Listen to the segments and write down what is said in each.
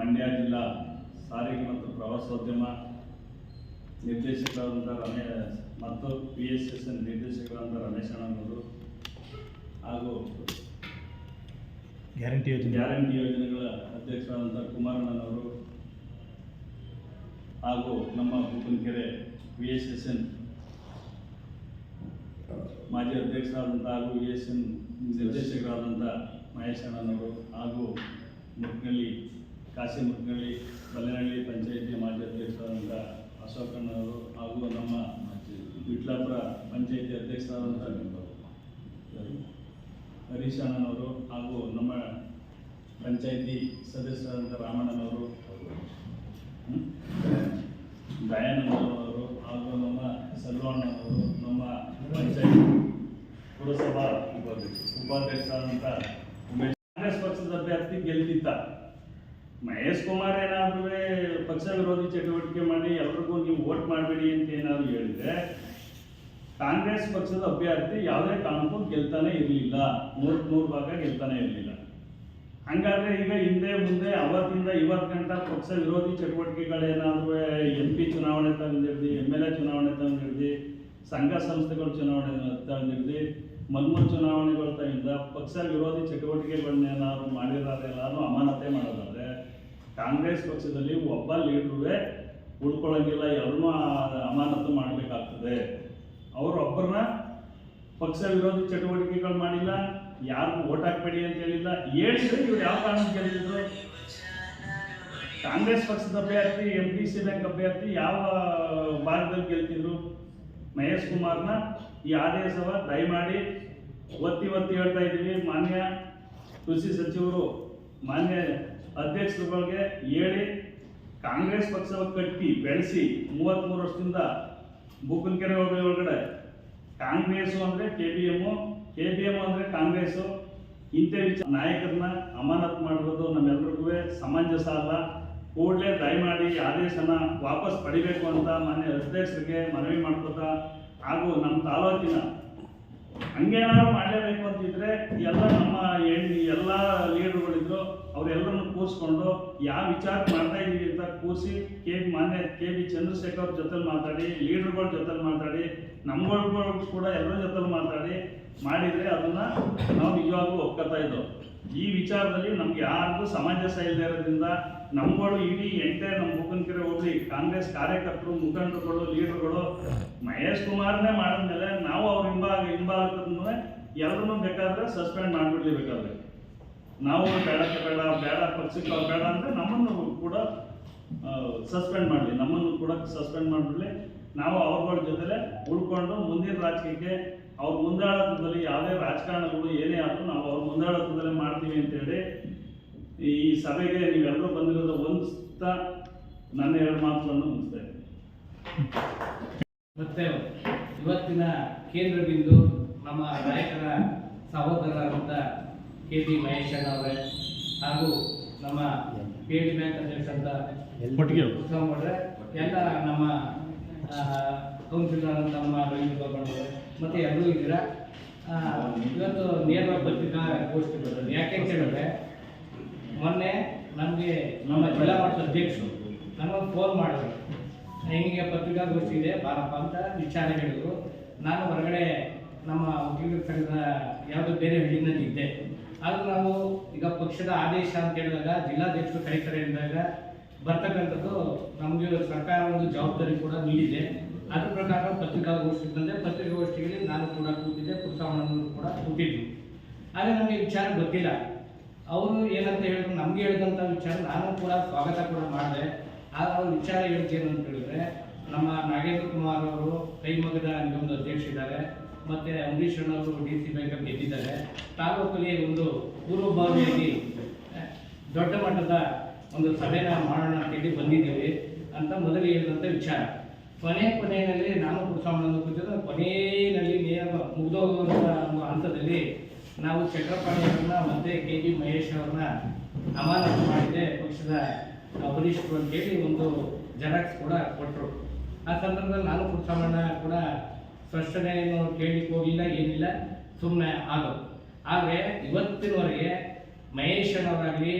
ಮಂಡ್ಯ ಜಿಲ್ಲಾ ಸಾರಿಗೆ ಮತ್ತು ಪ್ರವಾಸೋದ್ಯಮ ನಿರ್ದೇಶಕರಾದಂಥ ರಮೇ ಮತ್ತು ಪಿ ಎಸ್ ಎಸ್ ಎನ್ ನಿರ್ದೇಶಕರಾದಂಥ ರಮೇಶ್ ಅಣ್ಣನವರು ಹಾಗೂ ಗ್ಯಾರಂಟಿ ಯೋಜನೆ. ಗ್ಯಾರಂಟಿ ಯೋಜನೆಗಳ ಅಧ್ಯಕ್ಷರಾದಂಥ ಕುಮಾರಣ್ಣನವರು ಹಾಗೂ ನಮ್ಮ Bukkanakere V S S N ಮಾಜಿ ಅಧ್ಯಕ್ಷರಾದಂಥ ಹಾಗೂ ವಿ ಎಸ್ ಎನ್ ನಿರ್ದೇಶಕರಾದಂಥ ಮಹೇಶ್ ಅಣ್ಣನವರು ಹಾಗೂ ಮುಟ್ನಳ್ಳಿ ಕಾಶಿ ಮುಟ್ನಳ್ಳಿ ಬಲ್ಲನಹಳ್ಳಿ ಪಂಚಾಯಿತಿ ಮಾಜಿ ಅಧ್ಯಕ್ಷರಾದಂಥ ಅಶೋಕಣ್ಣವರು ಹಾಗೂ ನಮ್ಮ ವಿಟ್ಲಾಪುರ ಪಂಚಾಯಿತಿ ಅಧ್ಯಕ್ಷರಾದಂಥ ಹರೀಶ್ ಅಣ್ಣನವರು ಹಾಗೂ ನಮ್ಮ ಪಂಚಾಯಿತಿ ಸದಸ್ಯರಾದಂಥ ರಾಮಣ್ಣನವರು ದಯಾನಂದವರು ಹಾಗೂ ನಮ್ಮ ಸಲ್ವಣ್ಣನವರು ನಮ್ಮ ಪಂಚಾಯತ್ ಪುರಸಭಾ ಉಪಾಧ್ಯಕ್ಷರಾದಂಥ ಉಮೇಶ್ ಕಾಂಗ್ರೆಸ್ ಪಕ್ಷದ ಅಭ್ಯರ್ಥಿ ಗೆಲ್ತಿದ್ದ. ಮಹೇಶ್ ಕುಮಾರ್ ಏನಾದ್ರೂ ಪಕ್ಷ ವಿರೋಧಿ ಚಟುವಟಿಕೆ ಮಾಡಿ ಎಲ್ರಿಗೂ ನೀವು ವೋಟ್ ಮಾಡಬೇಡಿ ಅಂತ ಏನಾದ್ರು ಹೇಳಿದ್ರೆ, ಕಾಂಗ್ರೆಸ್ ಪಕ್ಷದ ಅಭ್ಯರ್ಥಿ ಯಾವುದೇ ಕಾರಣಕ್ಕೂ ಗೆಲ್ತಾನೆ ಇರಲಿಲ್ಲ. ನೂರಕ್ಕೆ ನೂರು ಭಾಗ ಗೆಲ್ತಾನೆ ಇರಲಿಲ್ಲ. ಹಂಗಾದ್ರೆ ಈಗ ಹಿಂದೆ ಮುಂದೆ ಅವತ್ತಿಂದ ಇವತ್ತು ಗಂಟ ಪಕ್ಷ ವಿರೋಧಿ ಚಟುವಟಿಕೆಗಳೇನಾದ್ರೂ ಎಂ ಪಿ ಚುನಾವಣೆ ತಂದಿರ್ದಿ ಎಂ ಎಲ್ ಎ ಚುನಾವಣೆ ತಂದಿರ್ದಿ ಸಂಘ ಸಂಸ್ಥೆಗಳು ಚುನಾವಣೆ ತಂದಿರ್ದಿ ಮನ್ಮೂಲ್ ಚುನಾವಣೆಗಳ ತಂದ ಪಕ್ಷ ವಿರೋಧಿ ಚಟುವಟಿಕೆಗಳನ್ನೇನಾದ್ರು ಮಾಡಿರೋದೆಲ್ಲಾನು ಅಮಾನತೆ ಮಾಡೋದಾದ್ರೆ ಕಾಂಗ್ರೆಸ್ ಪಕ್ಷದಲ್ಲಿ ಒಬ್ಬ ಲೀಡ್ರೂ ಉಳ್ಕೊಳ್ಳೋಂಗಿಲ್ಲ ಎಲ್ಲರೂ ಅಮಾನತು ಮಾಡಬೇಕಾಗ್ತದೆ. ಅವರೊಬ್ಬರನ್ನ ಪಕ್ಷ ವಿರೋಧಿ ಚಟುವಟಿಕೆಗಳು ಮಾಡಿಲ್ಲ, ಯಾರಿಗೂ ಓಟ್ ಹಾಕ್ಬೇಡಿ ಅಂತ ಹೇಳಿಲ್ಲ, ಹೇಳಿದ್ರೆ ಇವ್ರು ಯಾವ ಕಾರಣಕ್ಕೆ ಗೆಲ್ಲಿದ್ರು ಕಾಂಗ್ರೆಸ್ ಪಕ್ಷದ ಅಭ್ಯರ್ಥಿ, ಎಂ ಪಿ ಸಿ ಬ್ಯಾಂಕ್ ಅಭ್ಯರ್ಥಿ ಯಾವ ಭಾಗದಲ್ಲಿ ಗೆಲ್ತಿದ್ರು? ಮಹೇಶ್ ಕುಮಾರ್ನ ಈ ಆದೇಶವ ದಯಮಾಡಿ ಒತ್ತಿ ಒತ್ತಿ ಹೇಳ್ತಾ ಇದ್ದೀವಿ ಮಾನ್ಯ ಕೃಷಿ ಸಚಿವರು. ಮಾನ್ಯ ಅಧ್ಯಕ್ಷರುಗಳಿಗೆ ಹೇಳಿ ಕಾಂಗ್ರೆಸ್ ಪಕ್ಷವ ಕಟ್ಟಿ ಬೆಳೆಸಿ ಮೂವತ್ತ್ಮೂರು ವರ್ಷದಿಂದ ಬೂಕನಕೆರೆ ಹೋಗಿ ಒಳಗಡೆ ಕಾಂಗ್ರೆಸ್ ಅಂದ್ರೆ K B M K B M ಅಂದ್ರೆ ಕಾಂಗ್ರೆಸ್ಸು. ಇಂಥ ವಿಚಾರ ನಾಯಕರನ್ನ ಅಮಾನತ್ ಮಾಡಿರೋದು ನಮ್ಮೆಲ್ಲರಿಗೂ ಸಮಂಜಸ ಅಲ್ಲ. ಕೂಡಲೇ ದಯಮಾಡಿ ಮಾಡಿ ಆದೇಶನ ವಾಪಸ್ ಪಡಿಬೇಕು ಅಂತ ಮಾನ್ಯ ಅಧ್ಯಕ್ಷರಿಗೆ ಮನವಿ ಮಾಡ್ಕೋತಾ ಹಾಗೂ ನಮ್ಮ ತಾಲೂಕಿನ ಹಂಗೇನಾದ್ರು ಮಾಡಲೇಬೇಕು ಅಂತಿದ್ರೆ ಎಲ್ಲ ನಮ್ಮ ಹೆಣ್ಣು, ಎಲ್ಲ ಲೀಡರ್ಗಳಿದ್ರು ಅವರೆಲ್ಲರನ್ನು ಕೂರಿಸ್ಕೊಂಡು ಯಾವ ವಿಚಾರ ಮಾಡ್ತಾ ಇದ್ದೀವಿ ಅಂತ ಕೂರಿಸಿ ಕೆ ಬಿ ಮಾನ್ಯ, ಕೆ ಬಿ ಚಂದ್ರಶೇಖರ್ ಅವ್ರ ಜೊತೆ ಮಾತಾಡಿ, ಲೀಡರ್ಗಳ ಜೊತೆಲಿ ಮಾತಾಡಿ, ನಮ್ಗಳು ಕೂಡ ಎಲ್ಲರ ಜೊತೆಲಿ ಮಾತಾಡಿ ಮಾಡಿದರೆ ಅದನ್ನ ನಾವು ನಿಜವಾಗ್ಲೂ ಒಪ್ಕೋತಾ ಇದ್ದೋ. ಈ ವಿಚಾರದಲ್ಲಿ ನಮ್ಗೆ ಯಾರಿಗೂ ಸಮಂಜಸ ಇಲ್ಲದೆ ಇರೋದ್ರಿಂದ ನಮ್ಗಳು ಇಡೀ ಎಂಟೆ ನಮ್ಮ ಮುಖಂಡಕೆರೆ ಹೋಗ್ಲಿ, ಕಾಂಗ್ರೆಸ್ ಕಾರ್ಯಕರ್ತರು, ಮುಖಂಡರುಗಳು, ಲೀಡರ್ಗಳು, ಮಹೇಶ್ ಕುಮಾರ್ನೇ ಮಾಡಿದ್ಮೇಲೆ ನಾವು ಅವ್ರ ಹಿಂಭಾಗ ಹಿಂಭಾಗದನ್ನು ಎಲ್ಲರನ್ನೂ ಬೇಕಾದ್ರೆ ಸಸ್ಪೆಂಡ್ ಮಾಡಿಬಿಡ್ಲಿ ಬೇಕಾದ್ರೆ ನಾವು ಬೇಡ ಬೇಡ ಬೇಡ, ಪಕ್ಷಕ್ಕೆ ಬೇಡ ಅಂದ್ರೆ ನಮ್ಮನ್ನು ಕೂಡ ಸಸ್ಪೆಂಡ್ ಮಾಡಲಿ. ನಮ್ಮನ್ನು ಕೂಡ ಸಸ್ಪೆಂಡ್ ಮಾಡಿಬಿಡ್ಲಿ. ನಾವು ಅವ್ರಗಳ ಜೊತೆಲೆ ಉಳ್ಕೊಂಡು ಮುಂದಿನ ರಾಜಕೀಯಕ್ಕೆ ಅವ್ರ ಮುಂದಾಳತ್ವದಲ್ಲಿ ಯಾವುದೇ ರಾಜಕಾರಣಗಳು ಏನೇ ಆದರೂ ನಾವು ಅವ್ರ ಮುಂದಾಳತ್ವದಲ್ಲೇ ಮಾಡ್ತೀವಿ ಅಂತೇಳಿ ಈ ಸಭೆಗೆ ನೀವೆಲ್ಲರೂ ಬಂದಿರೋದು ಹೊಂದಿಸ್ತಾ ನನ್ನ ಎರಡು ಮಾತುಗಳನ್ನು ಮುಗಿಸ್ತಾ ಇದ್ದೀನಿ. ಮತ್ತೆ ಇವತ್ತಿನ ಕೇಂದ್ರ ಬಿಂದು ನಮ್ಮ ನಾಯಕರ ಸಹೋದರರಾದಂಥ ಕೆ ಪಿ ಮಹೇಶ್ ಅವರೇ ಹಾಗೂ ನಮ್ಮ ಪಿ ಎಚ್ ಬ್ಯಾಂಕ್ ಅಧ್ಯಕ್ಷರಾದ ಒಟ್ಟಿಗೆ ಉತ್ಸವ ಮಾಡ್ರೆ ಎಲ್ಲ ನಮ್ಮ ಕೌನ್ಸಿಲರ್ ನಮ್ಮ ರವೀಂದ್ರ ಬಾಬಣ್ಣವರೇ ಮತ್ತು ಎಲ್ಲರೂ ಇದ್ದೀರಾ? ಇವತ್ತು ನೇರವಾಗಿ ಪತ್ರಿಕಾ ಗೋಷ್ಠಿ ಬರೋದು ಯಾಕೆ ಅಂತ ಹೇಳಿದ್ರೆ, ಮೊನ್ನೆ ನಮಗೆ ನಮ್ಮ ಜಿಲ್ಲಾ ಮಟ್ಟದ ಅಧ್ಯಕ್ಷರು ನಮಗೆ ಫೋನ್ ಮಾಡಿದ್ರು. ಹಿಂಗೆ ಪತ್ರಿಕಾಗೋಷ್ಠಿ ಇದೆ? ಬಾರಪ್ಪ ಅಂತ ವಿಚಾರ ಹೇಳಿದರು. ನಾನು ಹೊರಗಡೆ ನಮ್ಮ ಉದ್ಯೋಗ ಸಂಘದ ಯಾವುದೋ ಬೇರೆ ಹಳ್ಳಿನಲ್ಲಿ ಇದ್ದೆ. ಆದರೂ ನಾವು ಈಗ ಪಕ್ಷದ ಆದೇಶ ಅಂತ ಹೇಳಿದಾಗ, ಜಿಲ್ಲಾಧ್ಯಕ್ಷರು ಕರೀತಾರೆ ಎಂದಾಗ ಬರ್ತಕ್ಕಂಥದ್ದು ನಮಗೆ ಸರ್ಕಾರ ಒಂದು ಜವಾಬ್ದಾರಿ ಕೂಡ ನೀಡಿದೆ. ಅದ್ರ ಪ್ರಕಾರ ಪತ್ರಿಕಾಗೋಷ್ಠಿ ಬಂದೆ ಪತ್ರಿಕಾಗೋಷ್ಠಿಯಲ್ಲಿ ನಾನು ಕೂಡ ಕೂತಿದ್ದೆ ಪುರುಷಾವಣ್ಣನವರು ಕೂಡ ಕೂತಿದ್ವಿ ಆಗ ನಮಗೆ ವಿಚಾರ ಗೊತ್ತಿಲ್ಲ. ಅವರು ಏನಂತ ಹೇಳಿದ್ರು, ನಮ್ಗೆ ಹೇಳಿದಂಥ ವಿಚಾರ ನಾನು ಕೂಡ ಸ್ವಾಗತ ಕೂಡ ಮಾಡಿದೆ. ಆಗ ಅವ್ರ ವಿಚಾರ ಹೇಳ್ತೇನೆ ಅಂತ ಹೇಳಿದ್ರೆ, ನಮ್ಮ ನಾಗೇಂದ್ರ ಕುಮಾರ್ ಅವರು ಕೈಮಗದ ನಿಗಮದ ಅಧ್ಯಕ್ಷರಿದ್ದಾರೆ ಮತ್ತು ಅಂಬರೀಷ್ ಅವರು ಡಿ ಸಿ ಬ್ಯಾಂಕ್ ಗೆದ್ದಿದ್ದಾರೆ. ತಾಲೂಕಲ್ಲಿ ಒಂದು ಪೂರ್ವಭಾವಿಯಾಗಿ ದೊಡ್ಡ ಮಟ್ಟದ ಒಂದು ಸಭೆನ ಮಾಡೋಣ ಅಂತೇಳಿ ಬಂದಿದ್ದೀವಿ ಅಂತ ಮೊದಲು ಹೇಳಿದಂಥ ವಿಚಾರ. ಕೊನೆ ಕೊನೆಯಲ್ಲಿ ನಾನು ಕುಡಿಸೋಣ ಕೂತಿದ್ದು ಕೊನೆಯಲ್ಲಿ ನೇರ ಮುಗಿದೋಗುವಂಥ ಒಂದು ಹಂತದಲ್ಲಿ ನಾವು ಚಕ್ರಪಾಣಿಯವ್ರನ್ನ ಮತ್ತೆ ಕೆ ಜಿ ಮಹೇಶ್ ಅವ್ರನ್ನ ಅಮಾನತು ಮಾಡಿದೆ ಪಕ್ಷದ ವರಿಷ್ಠರು ಅಂತೇಳಿ ಒಂದು ಜೆರಾಕ್ಸ್ ಕೂಡ ಕೊಟ್ಟರು ಆ ಸಂದರ್ಭದಲ್ಲಿ ನಾನು ಪುರುಷಾಮಣ್ಣ ಕೂಡ ಸ್ಪಷ್ಟನೆಯನ್ನು ಕೇಳಲಿಕ್ಕೆ ಹೋಗಿಲ್ಲ ಏನಿಲ್ಲ ಸುಮ್ಮನೆ ಆಗೋದು ಆದರೆ ಇವತ್ತಿನವರೆಗೆ ಮಹೇಶನವರಾಗಲಿ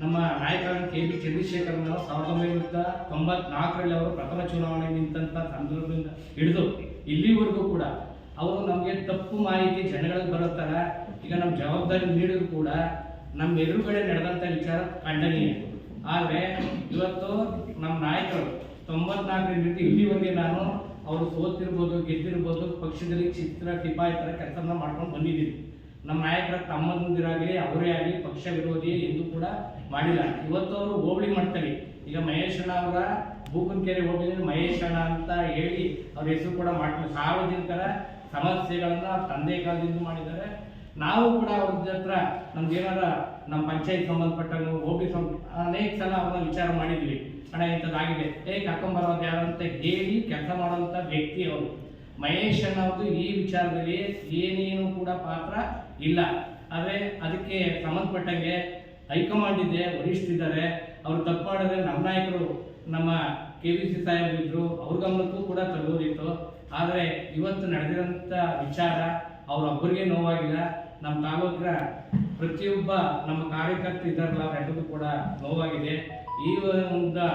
ನಮ್ಮ ನಾಯಕರಾದ ಕೆ ಬಿ ಚಂದ್ರಶೇಖರ್ ಅವರು ಸಾವಿರದ ಒಂಬೈನೂರ ತೊಂಬತ್ನಾಲ್ಕರಲ್ಲಿ ಅವರು ಪ್ರಥಮ ಚುನಾವಣೆ ನಿಂತಹ ಸಂದರ್ಭದಿಂದ ಹಿಡಿದು ಇಲ್ಲಿವರೆಗೂ ಕೂಡ ಅವರು ನಮಗೆ ತಪ್ಪು ಮಾಹಿತಿ ಜನಗಳಿಗೆ ಬರುತ್ತಾರೆ ಈಗ ನಮ್ಮ ಜವಾಬ್ದಾರಿ ನೀಡಿದ್ರು ಕೂಡ ನಮ್ಮ ಎದುರುಗಡೆ ನಡೆದಂಥ ವಿಚಾರ ಖಂಡನೀಯ. ಆದರೆ ಇವತ್ತು ನಮ್ಮ ನಾಯಕರು ತೊಂಬತ್ನಾಲ್ಕರಿಂದ ಇಲ್ಲಿವರೆಗೆ ನಾನು ಅವರು ಸೋತಿರ್ಬೋದು, ಗೆದ್ದಿರ್ಬೋದು, ಪಕ್ಷದಲ್ಲಿ ಚಿತ್ರ ಟಿಪಾಯಿ ಥರ ಕೆಲಸನ ಮಾಡ್ಕೊಂಡು ಬಂದಿದ್ದೀನಿ. ನಮ್ಮ ನಾಯಕರ ತಮ್ಮಂದಿರಾಗಲಿ, ಅವರೇ ಆಗಲಿ, ಪಕ್ಷ ವಿರೋಧಿ ಎಂದು ಕೂಡ ಮಾಡಿಲ್ಲ. ಇವತ್ತು ಅವರು ಹೋಬಳಿ ಮಟ್ಟದಲ್ಲಿ ಈಗ ಮಹೇಶ್ ಅಣ್ಣ ಅವರ ಬೂಕನಕೆರೆ ಹೋಬಳಿ ಮಹೇಶ್ ಅಣ್ಣ ಅಂತ ಹೇಳಿ ಅವ್ರ ಹೆಸರು ಕೂಡ ಮಾಡ್ತಾರೆ ಸಾರ್ವಜನಿಕರ ಸಮಸ್ಯೆಗಳನ್ನ ತಂದೆ ಕಾಲದಿಂದ ಮಾಡಿದ್ದಾರೆ. ನಾವು ಕೂಡ ಅವ್ರ ಹತ್ರ ನಮ್ಗೆ ಏನಾರ ನಮ್ಮ ಪಂಚಾಯತ್ ಸಂಬಂಧಪಟ್ಟ ಹೋಗಿ ಅನೇಕ ಸಲ ಅವ್ರನ್ನ ವಿಚಾರ ಮಾಡಿದ್ವಿ. ಅಣ್ಣ, ಇಂಥದ್ದಾಗಿದೆ. ಏ ಕರ್ಕೊಂಬರೋದು ಯಾರು ಅಂತ ಹೇಳಿ ಕೆಲಸ ಮಾಡುವಂಥ ವ್ಯಕ್ತಿ ಅವರು. ಮಹೇಶ್ ಅನ್ನೋದು ಈ ವಿಚಾರದಲ್ಲಿ ಏನೇನು ಕೂಡ ಪಾತ್ರ ಇಲ್ಲ. ಆದರೆ ಅದಕ್ಕೆ ಸಂಬಂಧಪಟ್ಟಂಗೆ ಹೈಕಮಾಂಡ್ ಇದೆ ವರಿಷ್ಠರಿದ್ದಾರೆ ಅವ್ರು ತಪ್ಪು ಮಾಡಿದ್ರೆ ನಮ್ಮ ನಾಯಕರು, ನಮ್ಮ ಕೆ ವಿ ಸಿ ಸಾಹೇಬ್ ಇದ್ದರು ಅವ್ರ ಗಮನಕ್ಕೂ ಕೂಡ ತಗೋದಿತ್ತು. ಆದರೆ ಇವತ್ತು ನಡೆದಿರೋಂಥ ವಿಚಾರ ಅವ್ರೊಬ್ಬರಿಗೆ ನೋವಾಗಿಲ್ಲ. ನಮ್ಮ ತಾಲೂಕಿನ ಪ್ರತಿಯೊಬ್ಬ ನಮ್ಮ ಕಾರ್ಯಕರ್ತ ಇದ್ದಾರಲ್ಲ ಅವರೆಲ್ಲರಿಗೂ ಕೂಡ ನೋವಾಗಿದೆ. ಈ ಒಂದು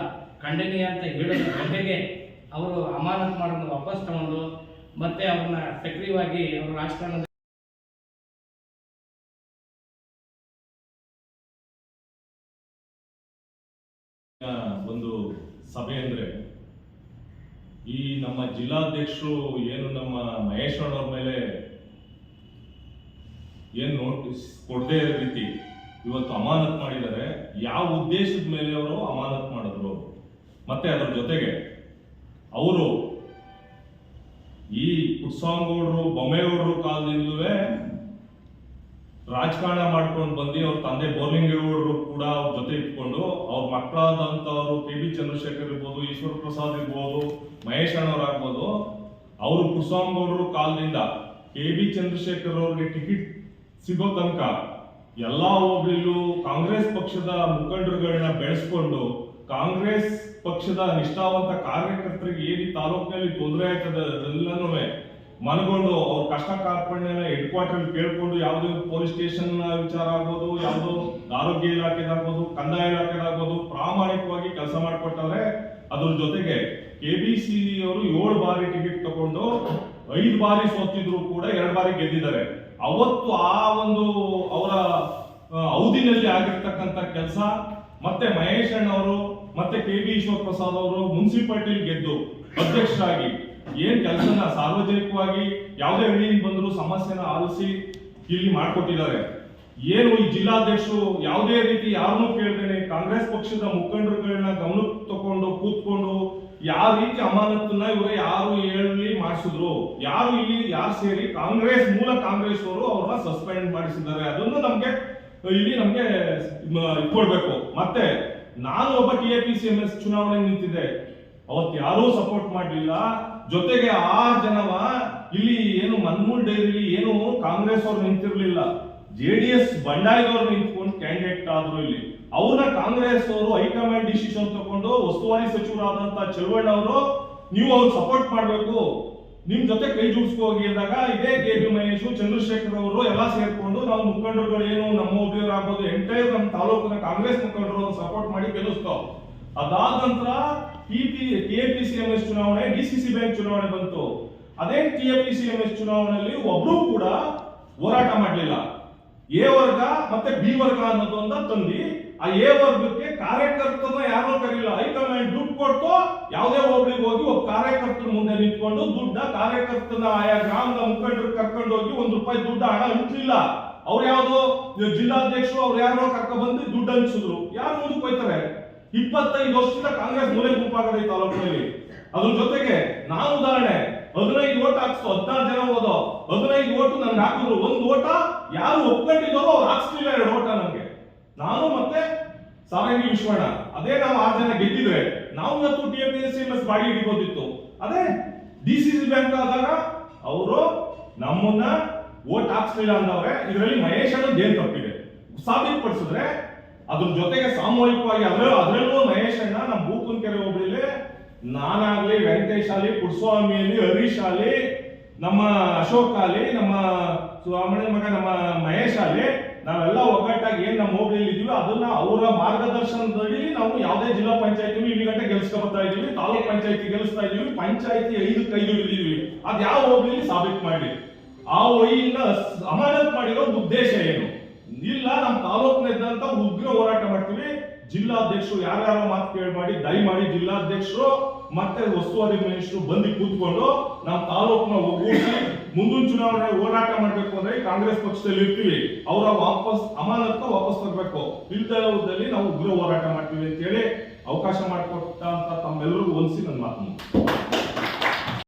ಖಂಡನೀಯ ಅಂತ ಹೇಳೋದ್ರ ಜೊತೆಗೆ ಅವರು ಅಮಾನತ್ ಮಾಡೋದನ್ನು ವಾಪಸ್ ತಗೊಂಡು ಮತ್ತೆ ಅವ್ರನ್ನ ಸಕ್ರಿಯವಾಗಿ ಅವರು ರಾಜಕಾರಣದ ಒಂದು ಸಭೆ ಅಂದ್ರೆ ಈ ನಮ್ಮ ಜಿಲ್ಲಾಧ್ಯಕ್ಷರು ಏನು ನಮ್ಮ ಮಹೇಶ್ ಮೇಲೆ ಏನು ನೋಟಿಸ್ ಕೊಡದೇ ಇರೋ ರೀತಿ ಇವತ್ತು ಅಮಾನತ್ ಮಾಡಿದ್ದಾರೆ, ಯಾವ ಉದ್ದೇಶದ ಮೇಲೆ ಅವರು ಅಮಾನತ್ ಮಾಡಿದ್ರು ಮತ್ತೆ ಅದ್ರ ಜೊತೆಗೆ ಅವರು ಈ ಪುಟ್ಸ್ವಾಮಿಗೌಡರು ಬೊಮ್ಮೇಗೌಡರು ಕಾಲದಿಂದಲೂ ರಾಜಕಾರಣ ಮಾಡ್ಕೊಂಡು ಬಂದು ಅವ್ರ ತಂದೆ ಬೋರ್ಲಿಂಗೇಗೌಡರು ಕೂಡ ಅವ್ರ ಜೊತೆ ಇಟ್ಕೊಂಡು ಅವ್ರ ಮಕ್ಕಳಾದಂಥವ್ರು ಕೆ ಬಿ ಚಂದ್ರಶೇಖರ್ ಇರ್ಬೋದು, ಈಶ್ವರ ಪ್ರಸಾದ್ ಇರ್ಬೋದು, ಮಹೇಶ್ ಅಣ್ಣವ್ರು ಆಗ್ಬೋದು, ಅವರು ಕುಸ್ವಾಮಿಗೌಡರು ಕಾಲದಿಂದ ಕೆ ಬಿ ಚಂದ್ರಶೇಖರ್ ಅವ್ರಿಗೆ ಟಿಕೆಟ್ ಸಿಗೋ ತನಕ ಎಲ್ಲಾ ಹೋಗ್ಲಿಲ್ಲೂ ಕಾಂಗ್ರೆಸ್ ಪಕ್ಷದ ಮುಖಂಡರುಗಳನ್ನ ಬೆಳೆಸ್ಕೊಂಡು ಕಾಂಗ್ರೆಸ್ ಪಕ್ಷದ ನಿಷ್ಠಾವಂತ ಕಾರ್ಯಕರ್ತರಿಗೆ ಏನು ತಾಲೂಕಿನಲ್ಲಿ ತೊಂದರೆ ಆಯ್ತದೆ ಅದೆಲ್ಲನೂ ಮನಗೊಂಡು ಅವ್ರ ಕಷ್ಟ ಕಾರ್ಪಣ್ಯನ ಹೆಡ್ ಕ್ವಾರ್ಟರ್ ಕೇಳ್ಕೊಂಡು ಯಾವುದೇ ಪೊಲೀಸ್ ಸ್ಟೇಷನ್ ವಿಚಾರ ಆಗ್ಬೋದು, ಯಾವುದೋ ಆರೋಗ್ಯ ಇಲಾಖೆದಾಗ್ಬೋದು ಕಂದಾಯ ಇಲಾಖೆದಾಗ್ಬೋದು ಪ್ರಾಮಾಣಿಕವಾಗಿ ಕೆಲಸ ಮಾಡಿಕೊಟ್ಟವ್ರೆ ಅದ್ರ ಜೊತೆಗೆ ಕೆ ಬಿ ಸಿ ಅವರು ಏಳು ಬಾರಿ ಟಿಕೆಟ್ ತಗೊಂಡು ಐದು ಬಾರಿ ಸೋತಿದ್ರು ಕೂಡ ಎರಡು ಬಾರಿ ಗೆದ್ದಿದ್ದಾರೆ. ಅವತ್ತು ಆ ಒಂದು ಅವರ ಅವಧಿನಲ್ಲಿ ಆಗಿರ್ತಕ್ಕಂಥ ಕೆಲಸ ಮತ್ತೆ ಮಹೇಶ್ ಅಣ್ಣವರು ಮತ್ತೆ ಕೆ ಬಿ ಈಶ್ವರ್ ಪ್ರಸಾದ್ ಅವರು ಮುನ್ಸಿಪಾಲಿಟಿ ಗೆದ್ದು ಅಧ್ಯಕ್ಷರಾಗಿ ಏನ್ ಕೆಲಸನ ಸಾರ್ವಜನಿಕವಾಗಿ ಯಾವುದೇ ಹಳ್ಳಿಯಿಂದ ಬಂದ್ರು ಸಮಸ್ಯೆನ ಆಲಿಸಿ ಇಲ್ಲಿ ಮಾಡ್ಕೊಟ್ಟಿದ್ದಾರೆ. ಏನು ಈ ಜಿಲ್ಲಾಧ್ಯಕ್ಷರು ಯಾವುದೇ ರೀತಿ ಯಾರನ್ನೂ ಕೇಳ್ದೇನೆ ಕಾಂಗ್ರೆಸ್ ಪಕ್ಷದ ಮುಖಂಡರುಗಳನ್ನ ಗಮನಕ್ಕೆ ತಕೊಂಡು ಕೂತ್ಕೊಂಡು ಯಾವ ರೀತಿ ಅಮಾನತನ್ನ ಇವರು ಯಾರು ಹೇಳಿ ಮಾಡಿಸಿದ್ರು, ಯಾರು ಇಲ್ಲಿ ಯಾರು ಸೇರಿ ಕಾಂಗ್ರೆಸ್ ಮೂಲ ಕಾಂಗ್ರೆಸ್ ಅವರು ಅವ್ರನ್ನ ಸಸ್ಪೆಂಡ್ ಮಾಡಿಸಿದ್ದಾರೆ, ಅದನ್ನು ನಮ್ಗೆ, ಇಲ್ಲಿ ನಮ್ಗೆ ಇಟ್ಕೊಳ್ಬೇಕು ಮತ್ತೆ ನಾನು ಒಬ್ಬ T A P C M S ಚುನಾವಣೆ ನಿಂತಿದ್ದೆ. ಅವತ್ತು ಯಾರೂ ಸಪೋರ್ಟ್ ಮಾಡಲಿಲ್ಲ. ಜೊತೆಗೆ ಆ ಜನವ ಇಲ್ಲಿ ಏನು ಮನ್ಮೂಲ್ ಡೈರಿ ಏನು ಕಾಂಗ್ರೆಸ್ ಅವ್ರು ನಿಂತಿರ್ಲಿಲ್ಲ. ಜೆ ಡಿ ಎಸ್ ಬಂಡಾಯದವ್ರು ನಿಂತ್ಕೊಂಡು ಕ್ಯಾಂಡಿಡೇಟ್ ಆದ್ರು ಇಲ್ಲಿ. ಅವ್ರನ್ನ ಕಾಂಗ್ರೆಸ್ ಅವರು ಹೈಕಮಾಂಡ್ ಡಿಸಿಷನ್ ತಗೊಂಡು ಉಸ್ತುವಾರಿ ಸಚಿವರಾದಂತ ಚಳುವಣ್ಣ ಅವರು, ನೀವು ಅವ್ರು ಸಪೋರ್ಟ್ ಮಾಡಬೇಕು. ನಿಮ್ ಜೊತೆ ಕೈ ಜೋಡಿಸ್ಕೊ ಹೋಗಿ ಅಂದಾಗ ಇದೇ ಕೆ ಬಿ ಮಹೇಶ್, ಚಂದ್ರಶೇಖರ್ ಅವರು ಎಲ್ಲ ಸೇರ್ಕೊಂಡು ನಾವು ಮುಖಂಡರುಗಳು ಏನು ನಮ್ಮ ಉದ್ಯೋಗ ಆಗ್ಬೋದು ಎಂಟೈರ್ ನಮ್ಮ ತಾಲೂಕಿನ ಕಾಂಗ್ರೆಸ್ ಮುಖಂಡರು ಸಪೋರ್ಟ್ ಮಾಡಿ ಗೆಲ್ಲಿಸ್ತಾವ್. ಅದಾದ ನಂತರ T P T A P C M S ಚುನಾವಣೆ ಡಿ ಸಿ ಸಿ ಬ್ಯಾಂಕ್ ಚುನಾವಣೆ ಬಂತು. ಅದೇ T A P C M S ಚುನಾವಣೆಯಲ್ಲಿ ಒಬ್ರು ಕೂಡ ಹೋರಾಟ ಮಾಡಲಿಲ್ಲ. ಎ ವರ್ಗ ಮತ್ತೆ ಬಿ ವರ್ಗ ಅನ್ನೋದೊಂದ ತಂದಿ, ಆ ಎ ವರ್ಗಕ್ಕೆ ಕಾರ್ಯಕರ್ತನ ಯಾರೋ ಕರೀಲ್ಲ. ಹೈಕಮಾಂಡ್ ದುಡ್ಡು ಕೊಟ್ಟು ಯಾವುದೇ ಒಬ್ಳಿಗೆ ಹೋಗಿ ಒಬ್ಬ ಕಾರ್ಯಕರ್ತರ ಮುಂದೆ ನಿಂತ್ಕೊಂಡು ದುಡ್ಡ ಕಾರ್ಯಕರ್ತನ ಆಯಾ ಗ್ರಾಮದ ಮುಖಂಡರು ಕರ್ಕೊಂಡು ಹೋಗಿ ಒಂದ್ ರೂಪಾಯಿ ದುಡ್ಡ ಹಣ ಹಂಚಲಿಲ್ಲ ಅವ್ರು ಯಾವ್ದು, ಜಿಲ್ಲಾಧ್ಯಕ್ಷರು ಅವ್ರು ಯಾರೋ ಕರ್ಕ ಬಂದು ದುಡ್ಡು ಹಂಚಿದ್ರು. ಯಾರು ಮುಂದಕ್ಕೆ ಹೋಯ್ತಾರೆ ಇಪ್ಪತ್ತೈದು ವರ್ಷದಿಂದ ಕಾಂಗ್ರೆಸ್ ಮೂಲೆ ಗುಂಪಾಗದೆ ತಾಲೂಕಿನಲ್ಲಿ. ಅದ್ರ ಜೊತೆಗೆ ನಾನು ಉದಾಹರಣೆ, ಹದಿನೈದು ಓಟ್ ಹಾಕ್ಸು, ಹದಿನಾರು ಜನ ಹೋದೋ ಹದಿನೈದು ಓಟು ನನ್ಗೆ ಹಾಕಿದ್ರು, ಒಂದು ಓಟ ಯಾರು ಒಪ್ಕೊಂಡಿದ್ದಾರೋ ಅವ್ರು ಹಾಕ್ಸ್ಲಿಲ್ಲ ಎರಡು ಓಟ ನಮ್ಗೆ ನಾನು ಮತ್ತೆ ಸಾರಂಗಿ ವಿಶ್ವಣ್ಣ, ಅದೇ ನಾವು ಆರು ಜನ ಗೆದ್ದಿದ್ರೆ, ನಾವು ಇವತ್ತು T M S M S body ಹಿಡಿಬೋದಿತ್ತು. ಅದೇ ಡಿ ಸಿ ಸಿ ಬ್ಯಾಂಕ್ ಆದಾಗ ಅವರು ನಮ್ಮನ್ನ ಓಟ್ ಹಾಕ್ಸ್ಲಿಲ್ಲ ಅಂದವ್ರೆ, ಇದರಲ್ಲಿ ಮಹೇಶ್ ಅನ್ನೋದು ಏನ್ ತಪ್ಪಿದೆ? ಸಾಬೀತುಪಡಿಸಿದ್ರೆ ಅದ್ರ ಜೊತೆಗೆ ಸಾಮೂಹಿಕವಾಗಿ ಅದರ ಅದರಲ್ಲೂ ಮಹೇಶ್ ಅಣ್ಣ ನಮ್ಮ ಬೂಕುನ್ಕೆರೆ ಹೋಬಳಿಲಿ ನಾನಾಗ್ಲಿ ವೆಂಕಟೇಶ್ ಅಲ್ಲಿ ಪುಟ್ಸ್ವಾಮಿ ಅಲ್ಲಿ ಹರೀಶ್ ಅಲ್ಲಿ ನಮ್ಮ ಅಶೋಕ್ ಅಲ್ಲಿ ನಮ್ಮ ಸ್ವಾಮಿ ಮಗ, ನಮ್ಮ ಮಹೇಶ್ ಅಲ್ಲಿ ನಾವೆಲ್ಲ ಒಗ್ಗಟ್ಟಾಗಿ ಏನ್ ನಮ್ಮ ಹೋಬಳಿಯಲ್ಲಿ ಇದೀವಿ ಅದನ್ನ ಅವರ ಮಾರ್ಗದರ್ಶನದಲ್ಲಿ ನಾವು ಯಾವುದೇ ಜಿಲ್ಲಾ ಪಂಚಾಯತಿ ಇಲ್ಲಿ ಗಂಟೆ ಗೆಲ್ಸ್ಕೊ ಬರ್ತಾ ಇದೀವಿ ತಾಲೂಕ್ ಪಂಚಾಯತಿ ಗೆಲ್ಸ್ತಾ ಇದೀವಿ ಪಂಚಾಯತಿ ಐದು ಐದು ಇದೀವಿ ಅದ್ ಯಾವ ಹೋಬಳಿಲಿ ಸಾಬೀತು ಮಾಡಿ ಆ ವಹಿಯಿಂದ ಅಮಾನತ್ ಮಾಡಿರೋ ಉದ್ದೇಶ ಏನು? ಇಲ್ಲ ನಮ್ಮ ತಾಲೂಕಿನದ್ದಂತ ಉಗ್ರ ಹೋರಾಟ ಮಾಡ್ತೀವಿ. ಜಿಲ್ಲಾಧ್ಯಕ್ಷರು ಯಾರ್ಯಾರ ಮಾತು ಕೇಳಿ ಮಾಡಿ, ದಯಮಾಡಿ ಜಿಲ್ಲಾಧ್ಯಕ್ಷರು, ಮತ್ತೆ ಉಸ್ತುವಾರಿ ಮಿನಿಸ್ಟ್ರು ಬಂದು ಕೂತ್ಕೊಂಡು ನಮ್ಮ ತಾಲೂಕ್ನ ಒಗ್ಗೂಡಿಸಿ ಮುಂದಿನ ಚುನಾವಣೆ ಹೋರಾಟ ಮಾಡ್ಬೇಕು ಅಂದ್ರೆ ಕಾಂಗ್ರೆಸ್ ಪಕ್ಷದಲ್ಲಿ ಇರ್ತೀವಿ. ಅವರ ವಾಪಸ್ ಅಮಾನತ್ತ ವಾಪಸ್ ತರಬೇಕು. ಇಲ್ದಲ್ಲಿ ನಾವು ಉಗ್ರ ಹೋರಾಟ ಮಾಡ್ತೀವಿ ಅಂತ ಹೇಳಿ ಅವಕಾಶ ಮಾಡಿಕೊಟ್ಟಂತ ತಮ್ಮೆಲ್ಲರಿಗೂ ಹೊಲಿಸಿ ನನ್ನ ಮಾತು